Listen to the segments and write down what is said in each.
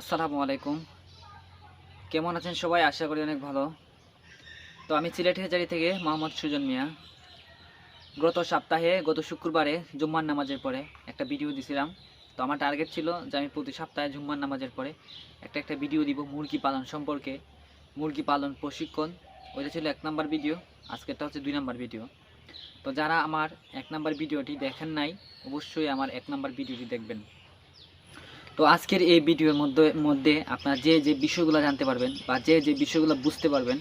আসসালামু আলাইকুম। কেমন আছেন সবাই? আশা করি অনেক ভালো। তো আমি সিলেট হেজারি থেকে মোহাম্মদ সুজন মিয়া। গত সপ্তাহে, গত শুক্রবারে জুম্মার নামাজের পরে একটা ভিডিও দিছিলাম। তো আমার টার্গেট ছিল যে আমি প্রতি সপ্তাহে জুম্মার নামাজের পরে একটা একটা ভিডিও দিব মুরগি পালন সম্পর্কে। মুরগি পালন প্রশিক্ষণ, ওইটা ছিল এক নম্বর ভিডিও, আজকেরটা হচ্ছে দুই নম্বর ভিডিও। তো যারা আমার এক নম্বর ভিডিওটি দেখেন নাই, অবশ্যই আমার এক নম্বর ভিডিওটি দেখবেন। তো আজকের এই ভিডিওর মধ্যে মধ্যে আপনারা যে যে বিষয়গুলো জানতে পারবেন বা যে যে বিষয়গুলো বুঝতে পারবেন,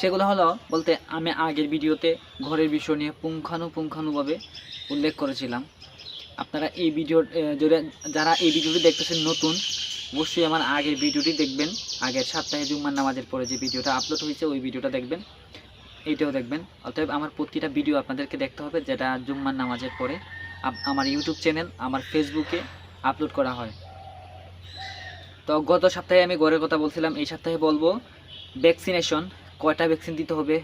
সেগুলো হলো বলতে আমি আগের ভিডিওতে ঘরের বিষয় নিয়ে পুঙ্খানুপুঙ্খানুভাবে উল্লেখ করেছিলাম। আপনারা এই ভিডিও যারা এই ভিডিওটি দেখতেছেন নতুন, অবশ্যই আমার আগের ভিডিওটি দেখবেন। আগের সপ্তাহে জুম্মার নামাজের পরে যে ভিডিওটা আপলোড হয়েছে, ওই ভিডিওটা দেখবেন। এইটাও দেখবেন। অতএব আমার প্রতিটা ভিডিও আপনাদেরকে দেখতে হবে, যেটা জুম্মার নামাজের পরে। আমার ইউটিউব চ্যানেল, আমার ফেসবুকে আপলোড করা হয়। তো গত সপ্তাহে আমি গড়ের কথা বলছিলাম, এই সপ্তাহে বলব ভ্যাকসিনেশন কয়টা ভ্যাকসিন দিতে হবে,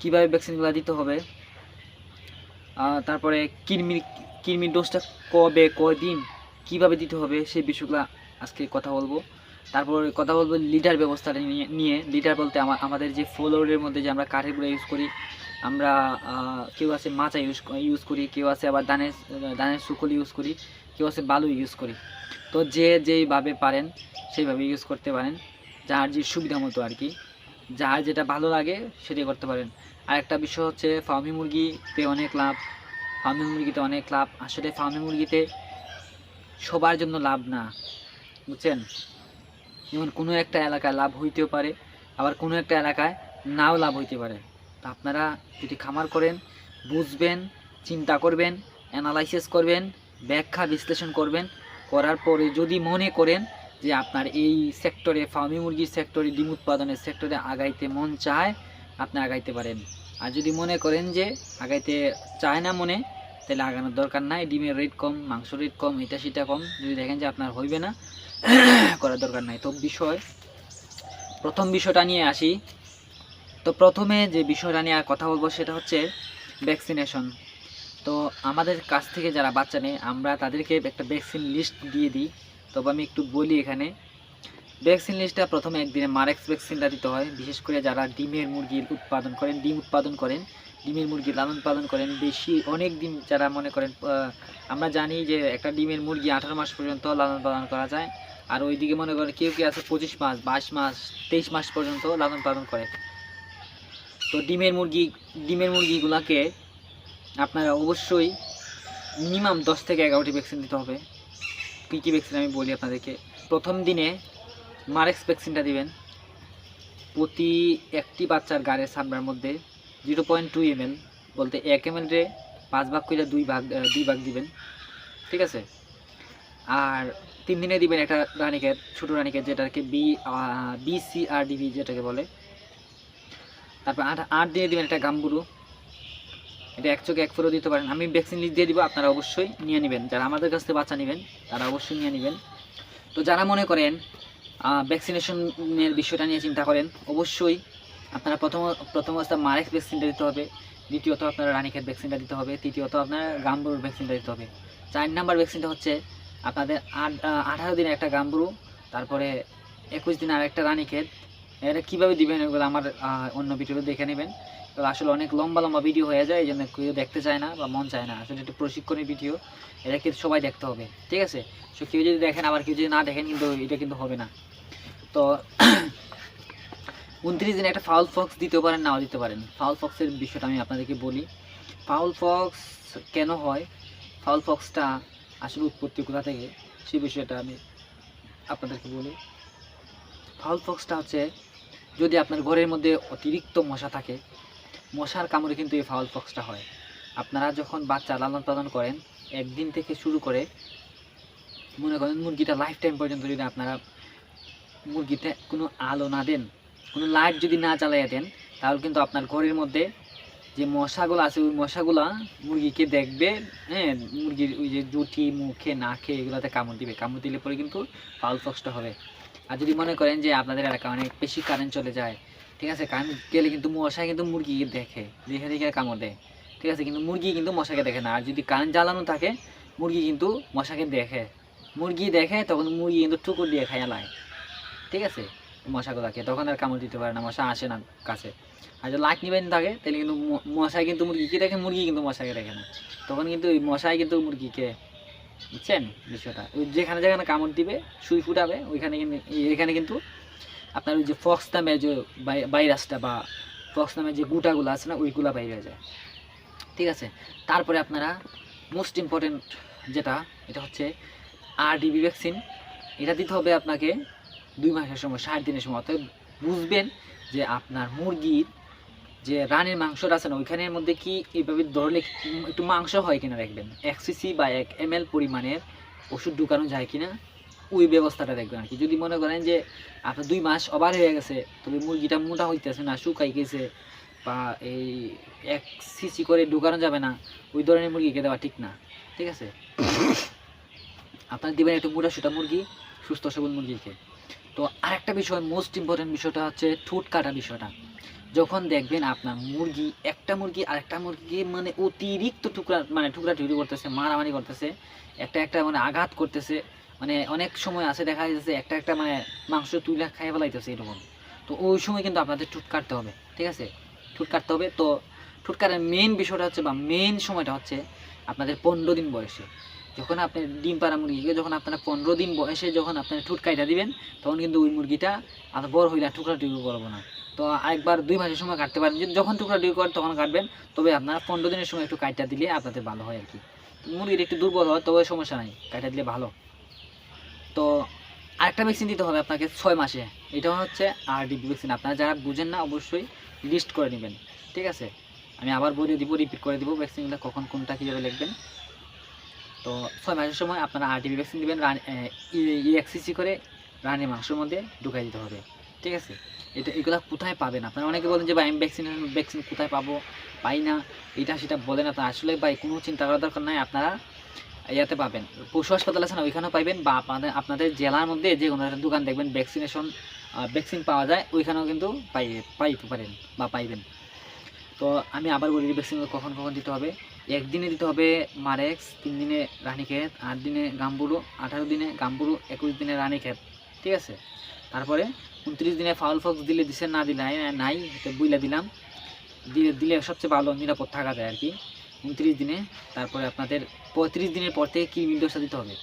কীভাবে ভ্যাকসিনগুলো দিতে হবে তারপরে কৃমির কৃমির ডোজটা কবে কদিন কীভাবে দিতে হবে, সেই বিষয়গুলো আজকে কথা বলব। তারপর কথা বলব লিডার ব্যবস্থাটা নিয়ে নিয়ে লিডার বলতে আমাদের যে ফ্লোরের মধ্যে যে আমরা কাঠেরগুলো ইউজ করি, আমরা কেউ আছে মাচা ইউজ ইউজ করি, কেউ আছে আবার ধানের দানের সুকল ইউজ করি কেউ আছে বালু ইউজ করি। তো যে যেইভাবে পারেন, সেইভাবে ইউজ করতে পারেন। যার যে সুবিধা মতো আর কি। যার যেটা ভালো লাগে, সেটাই করতে পারেন। আর একটা বিষয় হচ্ছে ফার্মি মুরগিতে অনেক লাভ। ফার্মি মুরগিতে অনেক লাভ। আসলে ফার্মি মুরগিতে সবার জন্য লাভ না। বুঝছেন? যেমন কোনো একটা এলাকায় লাভ হইতেও পারে, আবার কোনো একটা এলাকায় নাও লাভ হইতে পারে। তা আপনারা যদি খামার করেন, বুঝবেন, চিন্তা করবেন অ্যানালাইসিস করবেন ব্যাখ্যা বিশ্লেষণ করবেন। করার পরে যদি মনে করেন যে আপনার এই সেক্টরে, ফার্মি মুরগির সেক্টরে, ডিম উৎপাদনের সেক্টরে আগাইতে মন চায়, আপনি আগাইতে পারেন। আর যদি মনে করেন যে আগাইতে চায় না মনে, তাহলে আগানোর দরকার নাই। ডিমের রেট কম, মাংস রেট কম, এটা সেটা কম। যদি দেখেন যে আপনার হইবে না, করার দরকার নাই। তো বিষয়, প্রথম বিষয়টা নিয়ে আসি। তো প্রথমে যে বিষয়টা নিয়ে কথা বলব, সেটা হচ্ছে ভ্যাকসিনেশন তো আমাদের কাছ থেকে যারা বাচ্চা নেয়, আমরা তাদেরকে একটা ভ্যাকসিন লিস্ট দিয়ে দিই। তবে আমি একটু বলি এখানে। ভ্যাকসিন লিস্টটা প্রথমে একদিনে মারেক্স ভ্যাকসিনটা দিতে হয়। বিশেষ করে যারা ডিমের মুরগির উৎপাদন করেন, ডিম উৎপাদন করেন, ডিমের মুরগি লালন পালন করেন, বেশি অনেক দিন যারা মনে করেন আমরা জানি যে একটা ডিমের মুরগি আঠারো মাস পর্যন্ত লালন পালন করা যায়। আর ওইদিকে মনে করেন কেউ কেউ আছে পঁচিশ মাস, বাইশ মাস, তেইশ মাস পর্যন্ত লালন পালন করে। তো ডিমের মুরগি, ডিমের মুরগিগুলোকে আপনারা অবশ্যই মিনিমাম দশ থেকে এগারোটি ভ্যাকসিন দিতে হবে। কী কী ভ্যাকসিন আমি বলি আপনাদেরকে? প্রথম দিনে মারেক্স ভ্যাকসিনটা দিবেন। প্রতি একটি বাচ্চার গাড়ির সামনের মধ্যে zero point two M L বলতে এক এম এল রে পাঁচ ভাগ করে দুই ভাগ দুই ভাগ দিবেন। ঠিক আছে? আর তিন দিনে দিবেন একটা রানিকেট ছোটো রানিকেট যেটাকে বি বিসিআরডিভি যেটাকে বলে। তারপর আট আট দিনে দিবেন একটা গাম্বুরু। এটা এক চোখে এক ফোরও দিতে পারেন। আমি ভ্যাকসিন লিস্ট দিয়ে দিব, আপনারা অবশ্যই নিয়ে নেবেন। যারা আমাদের কাছ থেকে বাচ্চা নেবেন, তারা অবশ্যই নিয়ে নেবেন। তো যারা মনে করেন ভ্যাকসিনেশনের বিষয়টা নিয়ে চিন্তা করেন, অবশ্যই আপনারা প্রথম প্রথম অবস্থা মারেক্স ভ্যাকসিনটা দিতে হবে, দ্বিতীয়ত আপনারা রানিক্ষেত ভ্যাকসিনটা দিতে হবে, তৃতীয়ত আপনার গাম্বুরুর ভ্যাকসিনটা দিতে হবে। চার নাম্বার ভ্যাকসিনটা হচ্ছে আপনাদের আট আঠারো দিনে একটা গাম্বুরু তারপরে একুশ দিনে আর একটা রানিক্ষেত এটা কীভাবে দিবেন, এগুলো আমার অন্য ভিডিওতে দেখে নেবেন। আসলে অনেক লম্বা লম্বা ভিডিও হয়ে যায়, এই জন্য কেউ দেখতে চায় না বা মন চায় না। আসলে একটু প্রশিক্ষণের ভিডিও এটা কিন্তু সবাই দেখতে হবে, ঠিক আছে? সো কেউ যদি দেখেন, আবার কেউ যদি না দেখেন, কিন্তু এটা কিন্তু হবে না। তো, উনত্রিশ দিনে একটা ফাউল ফক্স দিতে পারেন, নাও দিতে পারেন। ফাউল ফক্সের বিষয়টা আমি আপনাদেরকে বলি। ফাউল ফক্স কেন হয়? ফাউল ফক্সটা আসলে উৎপত্তি কোথা থেকে? সেই বিষয়টা আমি আপনাদেরকে বলি। ফাউল ফক্সটা হচ্ছে, যদি আপনার ঘরের মধ্যে অতিরিক্ত মশা থাকে মশার কামড়ে কিন্তু এই ফাউল ফক্সটা হয়। আপনারা যখন বাচ্চা লালন পালন করেন, একদিন থেকে শুরু করে, মনে করেন মুরগিটা লাইফ টাইম পর্যন্ত যদি আপনারা মুরগিতে কোনো আলো না দেন, কোনো লাইট যদি না জ্বালাইয়া দেন, তাহলে কিন্তু আপনার ঘরের মধ্যে যে মশাগুলো আছে, ওই মশাগুলা মুরগিকে দেখবে হ্যাঁ মুরগির ওই যে জুটি মুখে, নাকে এগুলোতে কামড় দিবে। কামড় দিলে পরে কিন্তু ফাউল ফক্সটা হবে। আর যদি মনে করেন যে আপনাদের এলাকায় অনেক বেশি কারেন্ট চলে যায় ঠিক আছে কারেন্ট গেলে কিন্তু মশা কিন্তু মুরগিকে দেখে দেখে দেখে কামড় দেয়। ঠিক আছে, কিন্তু মুরগি কিন্তু মশাকে দেখে না। আর যদি কারেন্ট জ্বালানো থাকে, মুরগি কিন্তু মশাকে দেখে। মুরগি দেখে, তখন মুরগি কিন্তু টুকুর দিয়ে খাইয়া লায়। ঠিক আছে, মশাগুলাকে। তখন আর কামড় দিতে পারে না, মশা আসে না কাছে। আর যদি লাইট নিবেন থাকে তাহলে কিন্তু মশাই কিন্তু মুরগিকে দেখে, মুরগি কিন্তু মশাকে দেখে না। তখন কিন্তু ওই মশাই কিন্তু মুরগিকে, বুঝছেন বিষয়টা? ওই যেখানে যেখানে কামড় দিবে, সুই ফুটাবে, ওইখানে কিন্তু, এখানে কিন্তু আপনার ওই যে ফক্স নামে যে ভাই- ভাইরাসটা বা ফক্স নামে যে গুটাগুলো আছে না, ওইগুলা বাইরে যায়। ঠিক আছে? তারপরে আপনারা মোস্ট ইম্পর্টেন্ট যেটা, এটা হচ্ছে আরডিবি ভ্যাকসিন এটা দিতে হবে আপনাকে দুই মাসের সময়, ষাট দিনের সময়। অর্থাৎ বুঝবেন যে আপনার মুরগির যে রানের মাংসটা আছে না, ওইখানের মধ্যে কি এইভাবে ধরলে একটু মাংস হয় কিনা, দেখবেন। এক সিসি বা এক এম পরিমাণের ওষুধ ঢুকানো যায় কিনা ওই ব্যবস্থাটা দেখবেন আর কি যদি মনে করেন যে আপনার দুই মাস ওভার হয়ে গেছে, তবে মুরগিটা মোটা হইতেছে না, শুকাই গেছে, বা এই এক সিসি করে ঢুকানো যাবে না, ওই ধরনের মুরগিকে দেওয়া ঠিক না। ঠিক আছে? আপনার দিবেন একটু মোটা সুটা মুরগি, সুস্থ সবল মুরগিকে। তো আরেকটা বিষয় মোস্ট ইম্পর্টেন্ট বিষয়টা হচ্ছে ঠোঁট কাটা বিষয়টা। যখন দেখবেন আপনার মুরগি, একটা মুরগি আরেকটা মুরগি মানে অতিরিক্ত টুকরা মানে টুকরা টুকরি করতেছে, মারামারি করতেছে একটা একটা মানে আঘাত করতেছে মানে অনেক সময় আছে দেখা যাচ্ছে একটা একটা মানে মাংস তুলে খাই ফেলাইতেছে এরকম। তো ওই সময় কিন্তু আপনাদের ঠুট কাটতে হবে, ঠিক আছে? ঠুট কাটতে হবে। তো ঠুট কাটার মেন বিষয়টা হচ্ছে বা মেন সময়টা হচ্ছে আপনাদের পনেরো দিন বয়সে। যখন আপনি ডিম পাড়া মুরগিকে যখন আপনারা পনেরো দিন বয়সে যখন আপনার ঠুট দিবেন, তখন কিন্তু ওই মুরগিটা আর বড় হইলে টুকরা টুকরো করব না। তো আরেকবার দুই মাসের সময় কাটতে পারেন। যখন টুকরা টুকরো করেন, তখন কাটবেন। তবে আপনারা পনেরো দিনের সময় একটু কাইটা দিলে আপনাদের ভালো হয় আর কি। মুরগির একটু দুর্বল হয়, তবে সমস্যা নাই। কাইটা দিলে ভালো। তো আরেকটা ভ্যাকসিন দিতে হবে আপনাকে ছয় মাসে। এটা হচ্ছে আর আরডিবি ভ্যাকসিন আপনারা যারা বুঝেন না, অবশ্যই লিস্ট করে নেবেন। ঠিক আছে? আমি আবার বলে দিব রিপিট করে দিব ভ্যাকসিনগুলো কখন কোনটা কীভাবে লিখবেন। তো ছয় মাসের সময় আপনারা আরটিবি ভ্যাকসিন দেবেন রান ইএক্সিসি করে রানের মাংসের মধ্যে ঢুকাই দিতে হবে। ঠিক আছে? এটা, এগুলো কোথায় পাবেন? আপনারা অনেকে বলেন যে, ভাই, আমি ভ্যাকসিন ভ্যাকসিন কোথায় পাবো? পাই না। এটা সেটা বলেন আপনারা আসলে, ভাই, কোনো চিন্তা করার দরকার নাই। আপনারা ইয়াতে পাবেন। পশু হাসপাতাল আছে না, ওইখানেও পাইবেন বা আপনাদের আপনাদের জেলার মধ্যে যে কোনো দোকান দেখবেন ভ্যাকসিনেশন ভ্যাকসিন পাওয়া যায়, ওইখানেও কিন্তু পাই পাইতে পারেন বা পাইবেন। তো আমি আবার বলি ভ্যাকসিন কখন কখন দিতে হবে? একদিনে দিতে হবে মারেক্স, তিন দিনে রানীক্ষেত, আট দিনে গাম্বুরু আঠারো দিনে গাম্বুরু একুশ দিনে রানীক্ষেত, ঠিক আছে? তারপরে উনত্রিশ দিনে ফাউল ফক্স দিলে দিছে, না দিলে, নাই- বুইলা দিলাম। দিলে দিলে সবচেয়ে ভালো নিরাপদ থাকা যায় আর কি। উনত্রিশ দিনে, তারপরে আপনাদের পঁয়ত্রিশ দিনের পর থেকে কৃমি ডোজটা দিতে হবে।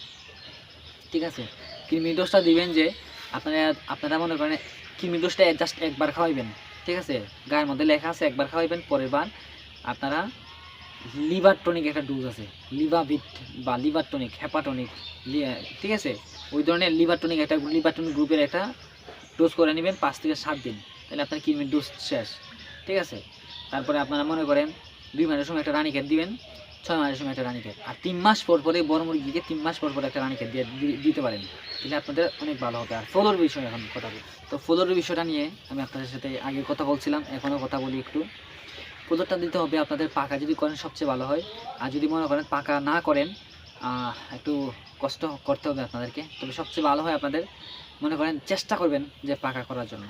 ঠিক আছে? কৃমি ডোজটা দিবেন যে, আপনারা আপনারা মনে করেন কৃমি ডোজটা জাস্ট একবার খাওয়াইবেন। ঠিক আছে? গায়ের মধ্যে লেখা আছে, একবার খাওয়াইবেন, পরের বার আপনারা লিভার টনিক একটা ডোজ আছে। লিভাভিট বা লিভার টনিক হ্যাপাটনিক ঠিক আছে? ওই ধরনের লিভার টনিক একটা, লিভার টনিক গ্রুপের একটা ডোজ করে নেবেন পাঁচ থেকে সাত দিন। তাহলে আপনার কৃমির ডোজ শেষ। ঠিক আছে? তারপরে আপনারা মনে করেন দুই মাসের সময় একটা রানী খেত দিবেন, ছয় মাসের সময় একটা রানী খেত আর তিন মাস পর পরে বড় মুরগিকে তিন মাস পর পরে একটা রানীক্ষেত দিয়ে দি- দিতে পারেন। তাহলে আপনাদের অনেক ভালো হবে। আর ফলোর বিষয় এখন কথা বলি। তো ফলোর বিষয়টা নিয়ে আমি আপনাদের সাথে আগে কথা বলছিলাম, এখনও কথা বলি একটু। ফলোরটা দিতে হবে আপনাদের পাকা যদি করেন সবচেয়ে ভালো হয়। আর যদি মনে করেন পাকা না করেন একটু কষ্ট করতে হবে আপনাদেরকে। তবে সবচেয়ে ভালো হয় আপনাদের মনে করেন চেষ্টা করবেন যে পাকা করার জন্য।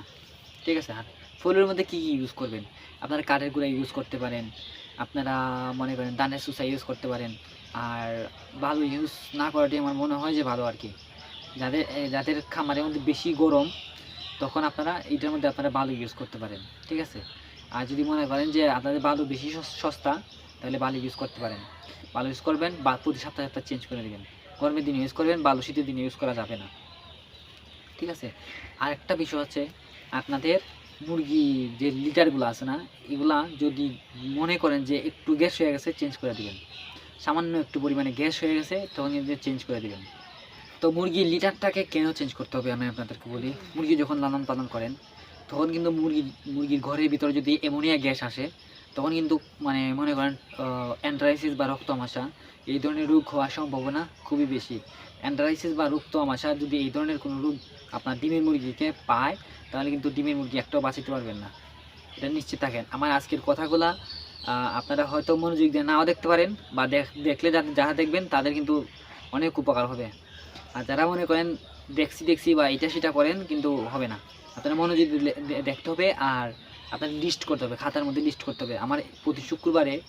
ঠিক আছে? আর ফুলের মধ্যে কী কী ইউজ করবেন? আপনারা কাঠের গুঁড়া ইউজ করতে পারেন। আপনারা মনে করেন দানের সুসা ইউজ করতে পারেন। আর ভালো ইউজ না করাটাই আমার মনে হয় যে ভালো আর কি। যাদের যাদের খামারের মধ্যে বেশি গরম, তখন আপনারা এইটার মধ্যে আপনারা ভালো ইউজ করতে পারেন, ঠিক আছে? আর যদি মনে করেন যে আপনাদের বালু বেশি সস্তা, তাহলে বালু ইউজ করতে পারেন। বালু ইউজ করবেন বা প্রতি সপ্তাহে সপ্তাহে চেঞ্জ করে দেবেন গরমের দিন ইউজ করবেন, বালু শীতের দিন ইউজ করা যাবে না। ঠিক আছে? আরেকটা বিষয় হচ্ছে, আপনাদের মুরগি যে লিটারগুলো আছে না, এগুলা যদি মনে করেন যে একটু গ্যাস হয়ে গেছে চেঞ্জ করে দিবেন। সামান্য একটু পরিমাণে গ্যাস হয়ে গেছে, তখন কিন্তু চেঞ্জ করে দিবেন। তো মুরগির লিটারটাকে কেন চেঞ্জ করতে হবে আমি আপনাদেরকে বলি। মুরগি যখন লালন পালন করেন, তখন কিন্তু মুরগি, মুরগির ঘরের ভিতরে যদি অ্যামোনিয়া গ্যাস আসে, তখন কিন্তু মানে মনে করেন অ্যান্ড্রাইসিস বা রক্তমাশা এই ধরনের রোগ হওয়ার সম্ভাবনা খুবই বেশি। অ্যান্ড্রাইসিস বা রক্তমাশা যদি এই ধরনের কোনো রোগ আপনার ডিমের মুরগিকে পায় তাহলে কিন্তু ডিমের মুরগি একটাও বাঁচাতে পারবেন না। এটা নিশ্চিত থাকেন। আমার আজকের কথাগুলা আপনারা হয়তো মনোযোগ দিয়ে নাও দেখতে পারেন বা দেখ- দেখলে যারা দেখবেন তাদের কিন্তু অনেক উপকার হবে। আর যারা মনে করেন দেখছি দেখছি বা এটা সেটা করেন কিন্তু হবে না। আপনারা মনোযোগ দেখতে হবে আর আপনার লিস্ট করতে হবে, খাতার মধ্যে লিস্ট করতে হবে। আমার প্রতি শুক্রবারে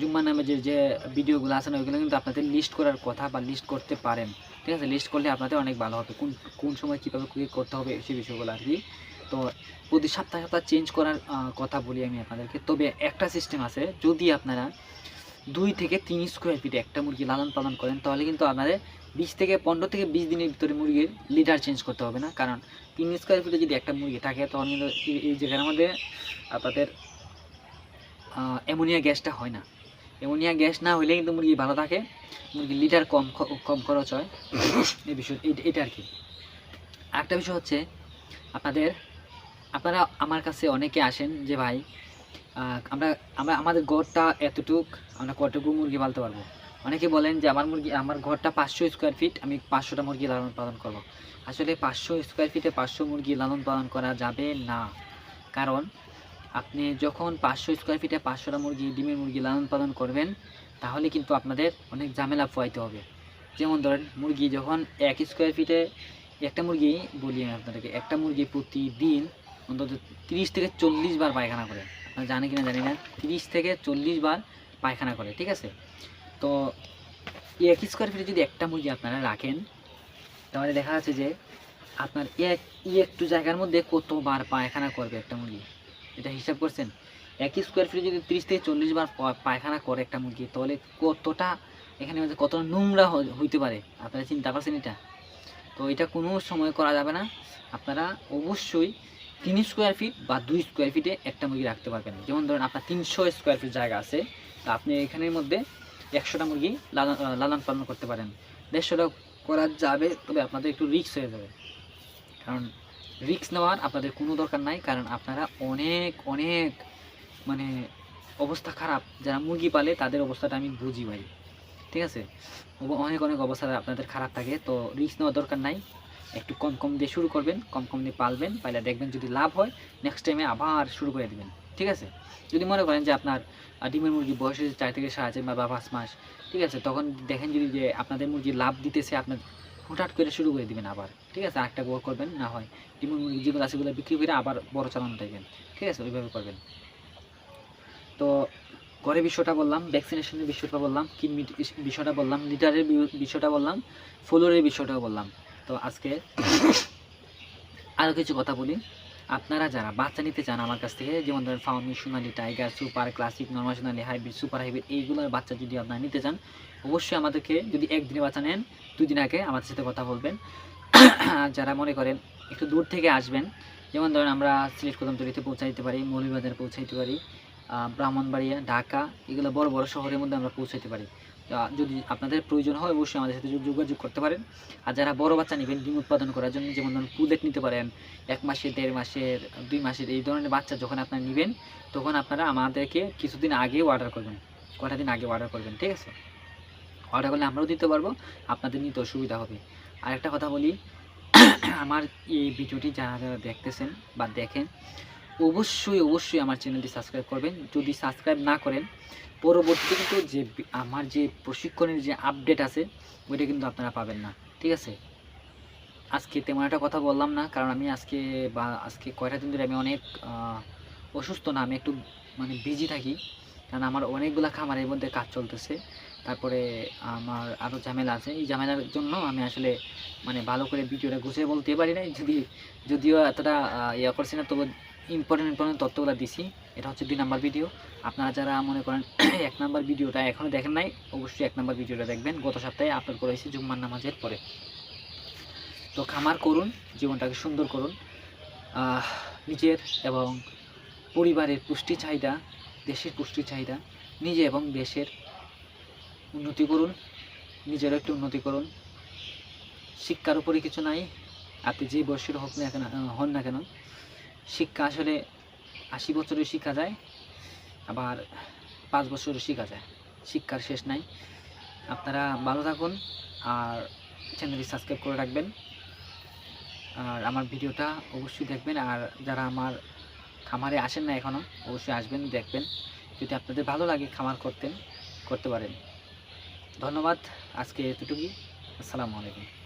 জুম্মা নামে যে যে ভিডিওগুলো আছে না, ওইগুলো কিন্তু আপনাদের লিস্ট করার কথা বা লিস্ট করতে পারেন। ঠিক আছে? লিস্ট করলে আপনাদের অনেক ভালো হবে। কোন কোন সময় কীভাবে কী করতে হবে সেই বিষয়গুলো আর কি। তো প্রতি সপ্তাহে সপ্তাহ চেঞ্জ করার কথা বলি আমি আপনাদেরকে। তবে একটা সিস্টেম আছে, যদি আপনারা দুই থেকে তিন স্কোয়ার ফিটে একটা মুরগি লালন পালন করেন, তাহলে কিন্তু আপনাদের বিশ থেকে পনেরো থেকে বিশ দিনের ভিতরে মুরগির লিডার চেঞ্জ করতে হবে না। কারণ তিন স্কোয়ার ফিটে যদি একটা মুরগি থাকে, তখন কিন্তু এই- জায়গার মধ্যে আপনাদের অ্যামোনিয়া গ্যাসটা হয় না। অ্যামোনিয়া গ্যাস না হলে কিন্তু মুরগি ভালো থাকে, মুরগির লিটার কম কম খরচ হয়। এই বিষয় এটা আর কি। আরেকটা বিষয় হচ্ছে, আপনাদের আপনারা আমার কাছে অনেকে আসেন যে, ভাই আমরা আমরা, আমাদের ঘরটা এতটুক, আমরা কতটুকু মুরগি পালতে পারব? অনেকে বলেন যে, আমার মুরগি, আমার ঘরটা পাঁচশো স্কোয়ার ফিট আমি পাঁচশোটা মুরগি লালন পালন করব। আসলে পাঁচশো স্কোয়ার ফিটে পাঁচশো মুরগি লালন পালন করা যাবে না। কারণ আপনি যখন পাঁচশো স্কোয়ার ফিটে পাঁচশোটা মুরগি, ডিমের মুরগি লালন পালন করবেন, তাহলে কিন্তু আপনাদের অনেক ঝামেলা পোয়াইতে হবে। যেমন ধরেন, মুরগি যখন এক স্কোয়ার ফিটে একটা মুরগি, বলি আপনাদেরকে, একটা মুরগি প্রতিদিন অন্তত তিরিশ থেকে চল্লিশ বার পায়খানা করে। আপনারা জানে কিনা জানি না। তিরিশ থেকে চল্লিশ বার পায়খানা করে, ঠিক আছে? তো এক স্কোয়ার ফিটে যদি একটা মুরগি আপনারা রাখেন, তাহলে দেখা যাচ্ছে যে আপনার এক, ই একটু জায়গার মধ্যে কতবার পায়খানা করবে একটা মুরগি? এটা হিসাব করছেন? এক স্কোয়ার ফিটে যদি তিরিশ থেকে চল্লিশ বার পায়খানা করে একটা মুরগি, তাহলে কতটা, এখানে কতটা নোংরা হইতে পারে? আপনারা চিন্তা করছেন এটা? তো এটা কোনো সময় করা যাবে না। আপনারা অবশ্যই তিন স্কোয়ার ফিট বা দুই স্কোয়ার ফিটে একটা মুরগি রাখতে পারবেন। যেমন ধরেন আপনার তিনশো স্কোয়ার ফিট জায়গা আছে, তা আপনি এখানের মধ্যে একশোটা মুরগি লালন লালন পালন করতে পারেন। দেড়শোটা করা যাবে, তবে আপনাদের একটু রিস্ক হয়ে যাবে। কারণ রিস্ক নেওয়ার আপনাদের কোনো দরকার নাই, কারণ আপনারা অনেক অনেক মানে অবস্থা খারাপ। যারা মুরগি পালে তাদের অবস্থাটা আমি বুঝি ভাই। ঠিক আছে? অনেক অনেক অবস্থা আপনাদের খারাপ থাকে, তো রিক্স নেওয়ার দরকার নাই। একটু কম কম দিয়ে শুরু করবেন, কম কম দিয়ে পালবেন, পাইলে দেখবেন যদি লাভ হয় নেক্সট টাইমে আবার শুরু করে দিবেন, ঠিক আছে? যদি মনে করেন যে আপনার ডিমের মুরগি বয়স হয়েছে চার থেকে সাড়ে চার বা পাঁচ মাস, ঠিক আছে? তখন দেখেন যদি যে আপনাদের মুরগি লাভ দিতেছে, আপনার হুটহাট করে শুরু করে দিবেন আবার, ঠিক আছে? আরেকটা বড় করবেন, না হয় ডিমের মুরগি যেগুলো আছে সেগুলো বিক্রি করে আবার বড় চালানো থাকবেন ঠিক আছে? ওইভাবে করবেন। তো ঘরে বিষয়টা বললাম ভ্যাকসিনেশনের বিষয়টা বললাম কিডনি বিষয়টা বললাম লিটারের বিষয়টা বললাম ফ্লোরের বিষয়টাও বললাম। তো আজকে আরও কিছু কথা বলি। আপনারা যারা বাচ্চা নিতে চান আমার কাছ থেকে, যেমন ধরেন Fayoumi, Sonali tiger, super classic, normal Sonali, hybrid, super hybrid, এইগুলোর বাচ্চা যদি আপনারা নিতে চান, অবশ্যই আমাদেরকে যদি একদিনে বাচ্চা নেন দুই দিন আগে আমাদের সাথে কথা বলবেন। আর যারা মনে করেন একটু দূর থেকে আসবেন, যেমন ধরেন আমরা সিলেট কদমতলিতে পৌঁছে দিতে পারি, মৌলভীবাজারে পৌঁছাইতে পারি ব্রাহ্মণবাড়িয়া, ঢাকা, এগুলো বড় বড় শহরের মধ্যে আমরা পৌঁছাইতে পারি। যদি আপনাদের প্রয়োজন হয়, অবশ্যই আমাদের সাথে যোগাযোগ করতে পারেন। আর যারা বড় বাচ্চা নেবেন, ডিম উৎপাদন করার জন্য, যেমন ধরুন পুলেট নিতে পারেন, এক মাসের দেড় মাসের দুই মাসের এই ধরনের বাচ্চা যখন আপনারা নেবেন, তখন আপনারা আমাদেরকে কিছুদিন আগে অর্ডার করবেন। কটা দিন আগে অর্ডার করবেন, ঠিক আছে? অর্ডার করলে আমরাও দিতে পারব, আপনাদের নিতে সুবিধা হবে। আর একটা কথা বলি, আমার এই ভিডিওটি যারা যারা দেখতেছেন বা দেখেন অবশ্যই অবশ্যই আমার চ্যানেলটি সাবস্ক্রাইব করবেন। যদি সাবস্ক্রাইব না করেন, পরবর্তীতে কিন্তু যে আমার যে প্রশিক্ষণের যে আপডেট আছে, ওইটা কিন্তু আপনারা পাবেন না। ঠিক আছে? আজকে তেমন একটা কথা বললাম না, কারণ আমি আজকে বা, আজকে কয়টা দিন ধরে আমি অনেক অসুস্থ না, আমি একটু মানে বিজি থাকি। কারণ আমার অনেকগুলা খামারের মধ্যে কাজ চলতেছে। তারপরে আমার আরও ঝামেলা আছে। এই ঝামেলার জন্য আমি আসলে মানে ভালো করে ভিডিওটা গুছিয়ে বলতে পারি নাই। যদি, যদিও এতটা ইয়ে করছি না, তবু ইম্পর্টেন্ট ইম্পর্টেন্ট তথ্যগুলো দিছি। এটা হচ্ছে দুই নাম্বার ভিডিও আপনারা যারা মনে করেন এক নাম্বার ভিডিওটা এখনও দেখেন নাই, অবশ্যই এক নাম্বার ভিডিওটা দেখবেন। গত সপ্তাহে আপলোড করেছি জুম্মার নামাজের পরে। তো খামার করুন, জীবনটাকে সুন্দর করুন। নিজের এবং পরিবারের পুষ্টি চাহিদা, দেশের পুষ্টি চাহিদা, নিজে এবং দেশের উন্নতি করুন, নিজেরও একটু উন্নতি করুন। শিক্ষার উপরে কিছু নাই, আপনি যে বয়সের হোক না কেন হন না কেন শিক্ষা আসলে আশি বছরের শিক্ষা যায়, আবার পাঁচ বছরের শিক্ষা যায়। শিক্ষার শেষ নাই। আপনারা ভালো থাকুন আর চ্যানেলটি সাবস্ক্রাইব করে রাখবেন। আর আমার ভিডিওটা অবশ্যই দেখবেন আর যারা আমার খামারে আসেন না এখনও অবশ্যই আসবেন, দেখবেন। যদি আপনাদের ভালো লাগে খামার করতেন, করতে পারেন। ধন্যবাদ। আজকে এতটুকুই। আসসালামু আলাইকুম।